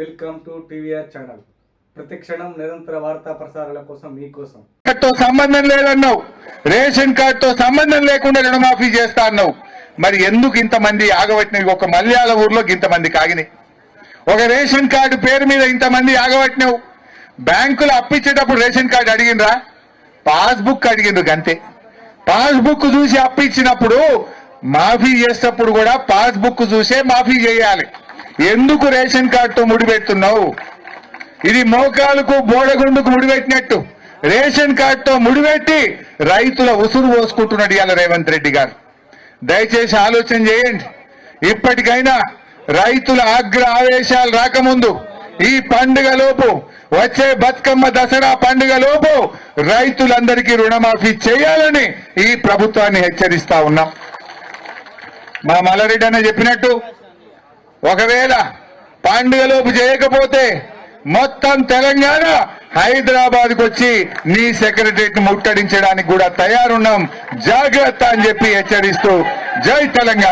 Welcome to TVR channel. ప్రతి క్షణం నిరంతర వార్తా ప్రసారాల కోసం మీకోసం తో సంబంధం లేదన్నావు. రేషన్ కార్డుతో సంబంధం లేకుండా రుణమాఫీ చేస్తా అన్నావు. మరి ఎందుకు ఇంతమంది ఆగబట్టినవి ఒక మల్యాల ఊర్లో ఇంతమంది కాగినాయి. ఒక రేషన్ కార్డు పేరు మీద ఇంతమంది ఆగబట్టినవు బ్యాంకులు అప్పిచ్చేటప్పుడు రేషన్ కార్డు అడిగినరా పాస్బుక్ అడిగిండ్రు గంతే. పాస్బుక్ చూసి అప్పిచ్చినప్పుడు మాఫీ చేసేటప్పుడు కూడా పాస్బుక్ చూసే మాఫీ చేయాలి. ఎందుకు రేషన్ కార్డుతో ముడిపెడుతున్నావు? ఇది మోకాలకు బోడగుండుకు ముడిపెట్టినట్టు. రేషన్ కార్డుతో ముడిపెట్టి రైతుల ఉసురు పోసుకుంటున్నాడు ఇవాళ రేవంత్ రెడ్డి గారు. దయచేసి ఆలోచన చేయండి. ఇప్పటికైనా రైతుల ఆగ్ర ఆవేశాలు రాకముందు ఈ పండుగ లోపు వచ్చే బతుకమ్మ దసరా పండుగ లోపు రైతులందరికీ రుణమాఫీ చేయాలని ఈ ప్రభుత్వాన్ని హెచ్చరిస్తా ఉన్నాం. మా మల్లారెడ్డి అన్న చెప్పినట్టు ఒకవేళ పండుగలోపు చేయకపోతే మొత్తం తెలంగాణ హైదరాబాద్కు వచ్చి నీ సెక్రటరియట్ ముట్టడించడానికి కూడా తయారున్నాం. జాగ్రత్త అని చెప్పి హెచ్చరిస్తూ జై తెలంగాణ.